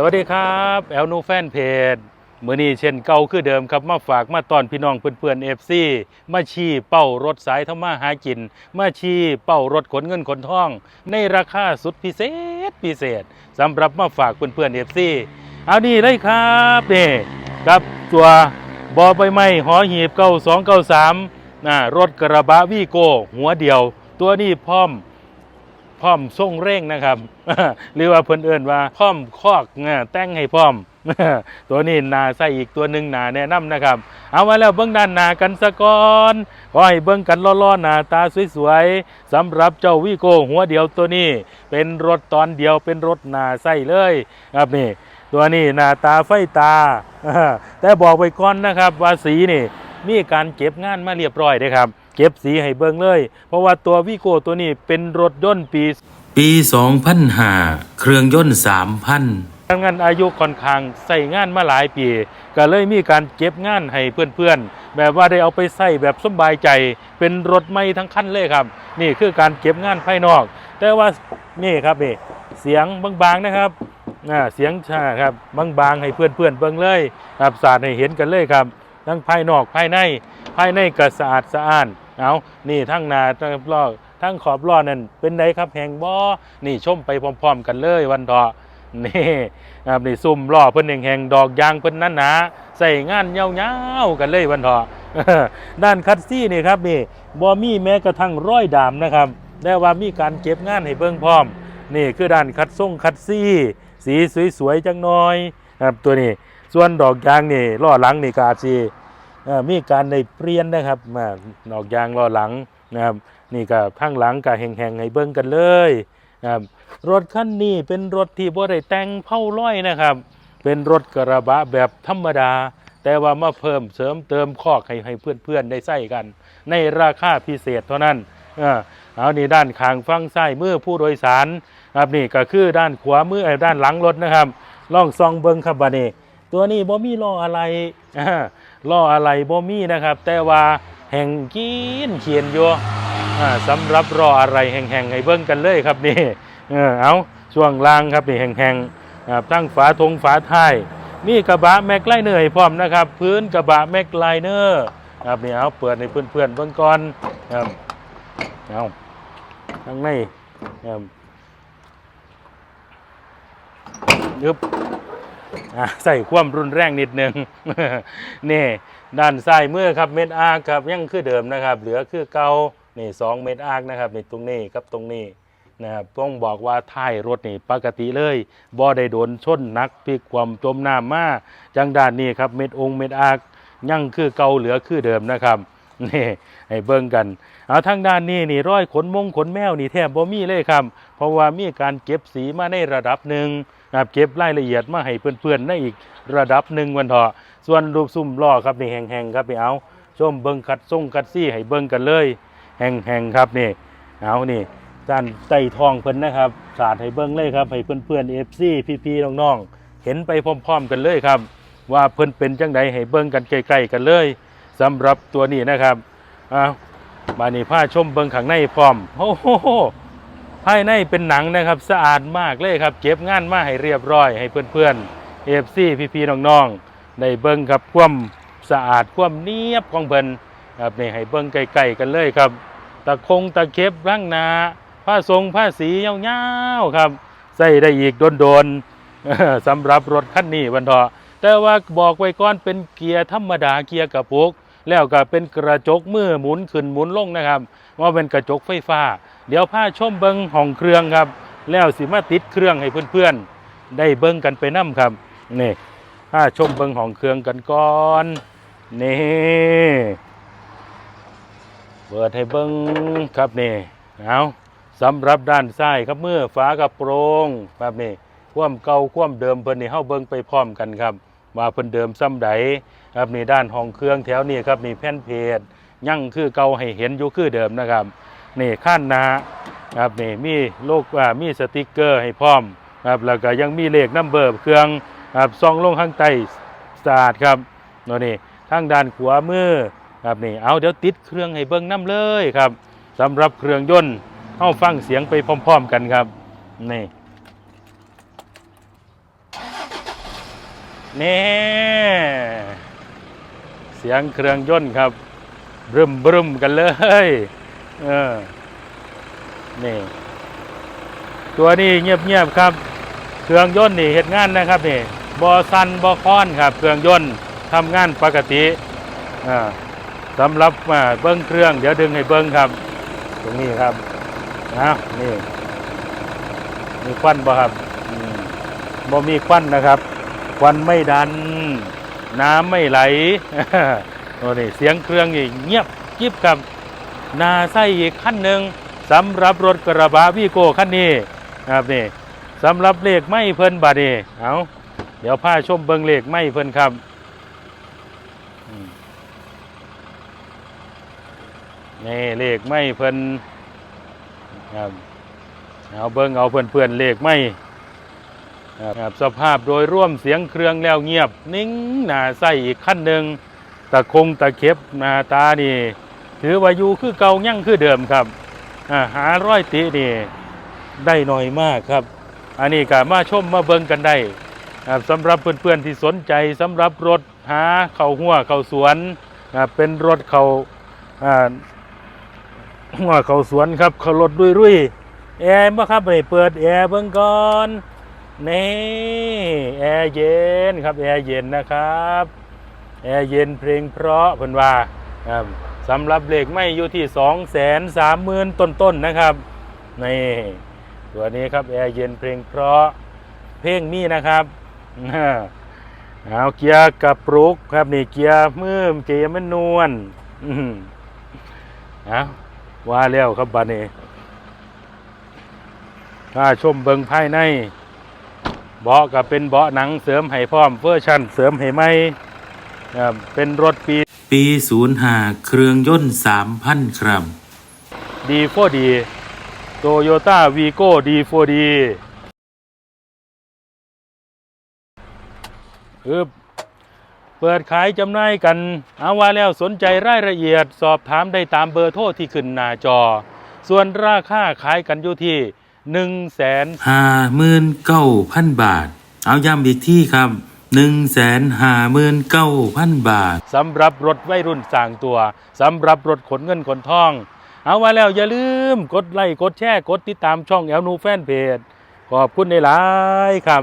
สวัสดีครับแอลนูแฟนเพจมือนี้เช่นเก่าคือเดิมครับ มาฝากมาตอนพี่น้องเพื่อนๆเอฟซีมาชี้เป้ารถสายทำมาหากิน มาชี้เป้ารถขนเงินขนทอง ในราคาสุดพิเศษพิเศษสำหรับมาฝากเพื่อนๆเอฟซีเอานี่เลยครับนี่กับตัวบอใบไม้หอหีบเก้าสองเก้าสามนะรถกระบะวีโก้หัวเดียว ตัวนี้พร้อม พร้อมส่งเร่งนะครับ หรือว่าเพิ่นเอิ้นว่าพร้อมคอกเงแต่งให้พร้อม ตัวนี้นาใส่อีกตัวหนึ่งนาแนะนำนะครับ เอามาแล้วเบื้องด้านหนากันสะก่อนขอให้เบื้องกันล้อๆหนาตาสวยๆสำหรับเจ้าวีโก้หัวเดียวตัวนี้ เป็นรถตอนเดียวเป็นรถนาใส่เลยครับนี่ตัวนี้หน้าตาไฟตา แต่บอกไว้ก่อนนะครับว่าสีนี่มีการเก็บงานมาเรียบร้อยเด้ครับ เก็บสีให้เบิ่งเลย เพราะว่าตัววีโก้ตัวนี้เป็นรถยนต์ปี ปี 2005 เครื่องยนต์ 3,000ทำงานอายุค่อนข้างใส่งานมาหลายปี ก็เลยมีการเก็บงานให้เพื่อนๆ แบบว่าได้เอาไปใส่แบบสำบายใจ เป็นรถใหม่ทั้งคันเลยครับ นี่คือการเก็บงานภายนอก แต่ว่านี่ครับนี่เสียงบางๆนะครับอ่าเสียงชาครับบางๆให้เพื่อนๆเบิ่งเลยครับสาดให้เห็นกันเลยครับทั้งภายนอกภายในภายในก็สะอาดสะอ้าน เอานี่ทั้งนาทั้งรอทั้งขอบล้อนั่นเป็นไดครับแหงบ่นี่ชมไปพร้อม ๆ กันเลยวันเถาะนี่ครับนี่ซุ่มล้อเพิ่นแหงๆดอกยางเพิ่นนั้นหนาใส่งานยาๆกันเลยวันเถาะด้านคัดซี่นี่ครับนี่บ่มีแม้กระทั่งร้อยดามนะครับแต่ว่ามีการเก็บงานให้เบิ่งพร้อม นี่คือด้านคัดส่งคัดซี่ สีสวยๆจังน้อยครับตัวนี้ส่วนดอกยางนี่ล้อหลังนี่กาจสิเอ่อ มีการในเปลี่ยนนะครับมาดอกยางล้อหลังนะครับนี่ก็ข้างหลังก็แห่งๆให้เบิ่งกันเลยนะครับรถคันนี้เป็นรถที่บ่ได้แต่งเผาร้อยนะครับ เป็นรถกระบะแบบธรรมดา แต่ว่ามาเพิ่มเสริมเติมคอกให้ให้เพื่อนๆได้ใส่กัน ในราคาพิเศษเท่านั้นเออเอานี่ด้านข้างฟังซ้ายมือผู้โดยสารครับนี่ก็คือด้านขวามือเอ่อด้านหลังรถนะครับล่องซองเบิงครับบานี่ตัวนี้บ่มีล้ออะไรอ่า ล่ออะไรบ่มีนะครับ แต่ว่าแห่งกินเขียนอยู่สำหรับรออะไรแห่งๆให้เบิ่งกันเลยครับนี่เออเอาช่วงล่างครับนี่แห่งๆครับทั้งฝาทงฝาท้ายมีกระบะแม็กไลเนอร์พร้อมนะครับ พื้นกระบะแม็กไลเนอร์ครับนี่เอาเปิดให้เพื่อนๆเบิ่งก่อนครับเอาข้างในครับยึบ ใส่ความรุนแรงนิดนึงนี่ด้านซ้ายมือครับเม็ดอาร์ครับยังคือเดิมนะครับ เหลือคือเก่านี่สองเม็ดอาร์นะครับในตรงนี้กับตรงนี้นะครับต้องบอกว่าท้ายรถนี่ปกติเลยบ่ได้โดนชนหนักพิกความจมน้ำมาจังด้านนี้ครับเม็ดองค์เม็ดอาร์ยังคือเก่าเหลือคือเดิมนะครับนี่ให้เบิ่งกันเอาทางด้านนี้นี่ร้อยขนมงขนแมวนี่แทบบ่มีเลยครับ เพราะว่ามีการเก็บสีมาในระดับหนึ่ง นะครับเก็บรายละเอียดมาให้เพื่อนๆในอีกระดับหนึ่งวันเถาะส่วนรูปซุ่มล้อครับนี่แห้งๆครับนี่เอาชมเบิ่งคัดส่งคัดซี่ให้เบิ่งกันเลย แห้งๆครับนี่เอานี่ด้านใต้ทองเพิ่นนะครับสาดให้เบิ่งเลยครับให้เพื่อนๆ FC พี่ๆน้องๆเห็นไปพร้อม ๆ กันเลยครับ ว่าเพิ่นเป็นจังใดให้เบิ่งกันใกล้ๆกันเลยสำหรับตัวนี้นะครับอ้าวมานี่ผ้าชมเบิ่งข้างในพร้อมโอ้โห ภายในเป็นหนังนะครับสะอาดมากเลยครับ เก็บงานมาให้เรียบร้อย ให้เพื่อนๆเอฟซีพี่ๆน้องๆได้เบิ้งครับความสะอาดความเนียบของเพิ่นครับนี่ให้เบิ้งใกล้ๆกันเลยครับตะคงตะเข็บร่างนาผ้าทรงผ้าสียาๆครับ ใส่ได้อีกโดนๆสำหรับรถคันนี้วันเถาะแต่ว่าบอกไว้ก่อนเป็นเกียร์ธรรมดาเกียร์กระปุก แล้วก็เป็นกระจกมือหมุนขึ้นหมุนลงนะครับว่าเป็นกระจกไฟฟ้า เดี๋ยวพาชมเบิงห้องเครื่องครับ แล้วสิมาติดเครื่องให้เพื่อนๆ ได้เบิงกันไปน้ำครับนี่พาชมเบิงห้องเครื่องกันก่อนนี่เปิดให้เบิงครับนี่เอาสำหรับด้านซ้ายครับเมื่อฝากระโปรงแบบนี้ความเก่าความเดิมเพิ่นนี่เฮาเบิงไปพร้อมกันครับ ว่าเพิ่นเดิมซ้ำใดครับนี่ด้านห้องเครื่องแถวนี้ครับนี่แผ่นเพจยังคือเก่าให้เห็นอยู่คือเดิมนะครับนี่ข้านนาครับนี่มีโลกอ่ามีสติกเกอร์ให้พร้อมครับแล้วก็ยังมีเลขนัมเบอร์เครื่องครับซองลงข้างใต้สะอาดครับนี่ทางด้านขวามือครับนี่เอาเดี๋ยวติดเครื่องให้เบิ้งน้ำเลยครับสำหรับเครื่องยนต์เข้าฟังเสียงไปพร้อม ๆ กันครับนี่ นี่เสียงเครื่องยนต์ครับบรึมบรึมกันเลยเออนี่ตัวนี้เงียบๆครับ เครื่องยนต์นี่เฮ็ดงานนะครับนี่บอซันบอคอนครับ เครื่องยนต์ทำงานปกติอ่าสำหรับมาเบิ้งเครื่อง เดี๋ยวดึงให้เบิ้งครับ ตรงนี้ครับนะนี่มีควันบ่ครับบ่มีควันนะครับ ควันไม่ดัน น้ำไม่ไหลโอ้นี่เสียงเครื่องนี่เงียบกิบครับนาไส้อีกขั้นหนึ่งสำหรับรถกระบะวีโก้คันนี้นะครับนี่สำหรับเลขไม่เพิ่นบาดนีเอาเดี๋ยวพาชมเบิงเลขไม่เพิ่นครับนี่เลขไม่เพิ่นครับเอาเบิงเอาเพื่อนเพื่อนเลขไม่ ครับสภาพโดยร่วมเสียงเครื่องแล้วเงียบ นิ่งหนาไส้อีกขั้นหนึ่งตะคงตะเข็บหนาตานี่ ถือว่าอยู่คือเก่ายั่งคือเดิมครับหาร้อยตินี่ได้หน่อยมากครับ อันนี้ก็มาชมมาเบิ่งกันได้ครับสำหรับเพื่อนๆที่สนใจสำหรับรถหาเข้าหัวเข้าสวนเป็นรถเขา่าหัวเข้าสวนครับเขารถรุ่ยๆแอร์บ่ครับไปเปิดแอร์เบิ่งก่อน นี่แอร์เย็นครับแอร์เย็นนะครับแอร์เย็นเพลงเพราะเพิ่นว่าครับสำหรับเลขไม่อยู่ที่ 2 3 0 0 0 0ต้นๆนนะครับนี่ตัวนี้ครับแอร์เย็นเพลงเพราะเพลงมีนะครับอ่าเอาเกียร์กับปลุกครับนี่เกียร์มือเกียร์มันนวลอืมเอาว่าแล้วครับบัดนี้ถ้าชมเบิงภายใน เบาะกับเป็นเบาะหนังเสริมให้พร้อมเวอร์ชันเสริมให้ไหมครับเป็นรถปี ปี 05 เครื่องยนต์ 3,000 ครับดีโฟดีโตโยต้าวีโก้ดีโฟดีอึบเปิดขายจำหน่ายกัน เอาว่าแล้วสนใจรายละเอียดสอบถามได้ตามเบอร์โทรที่ขึ้นหน้าจอ ส่วนราคาขายกันอยู่ที่ 1 0 0 0 0 59,000บาท เอาย้ำอีกที่ครับ159,000บาทสำหรับรถวัยรุ่นสร้างตัวสำหรับรถขนเงินขนทอง เอาว่าแล้วอย่าลืมกดไลค์กดแชร์กดติดตามช่องแอลนูแฟนเพจขอบคุณในหลายๆครับ